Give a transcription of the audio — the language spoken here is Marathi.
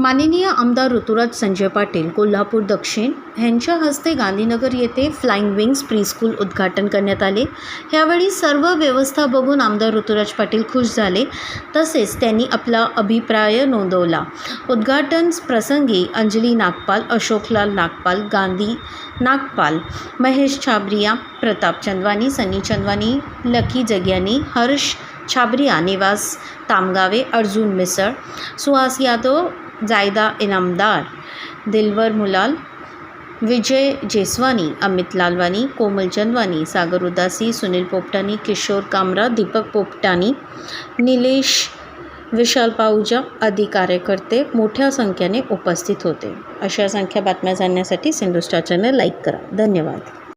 माननीय आमदार ऋतुराज संजय पाटील कोल्हापूर दक्षिण यांच्या हस्ते गांधीनगर येथे फ्लाइंग विंग्स प्रीस्कूल उद्घाटन करण्यात आले. यावेळी सर्व व्यवस्था बघून आमदार ऋतुराज पाटील खुश झाले. तसेच त्यांनी आपला अभिप्राय नोंदवला. उद्घाटन प्रसंगी अंजली नागपाल अशोकलाल नागपाल गांधी नागपाल महेश छाबरिया प्रताप चंदवानी सनी चंदवानी लकी जग्यानी हर्ष छाबरिया निवास तामगावे अर्जुन मिसळ सुहास यादव जायदा इनामदार दिलवर मुलाल विजय जेसवानी अमित लालवानी कोमल चंदवानी सागर उदासी सुनील पोपटानी किशोर कामरा दीपक पोपटानी निलेश विशाल पाहुजा आदी कार्यकर्ते मोठ्या संख्येने उपस्थित होते. अशा संख्या बातम्या जाणण्यासाठी सिंधुस्टार चॅनल लाईक करा. धन्यवाद.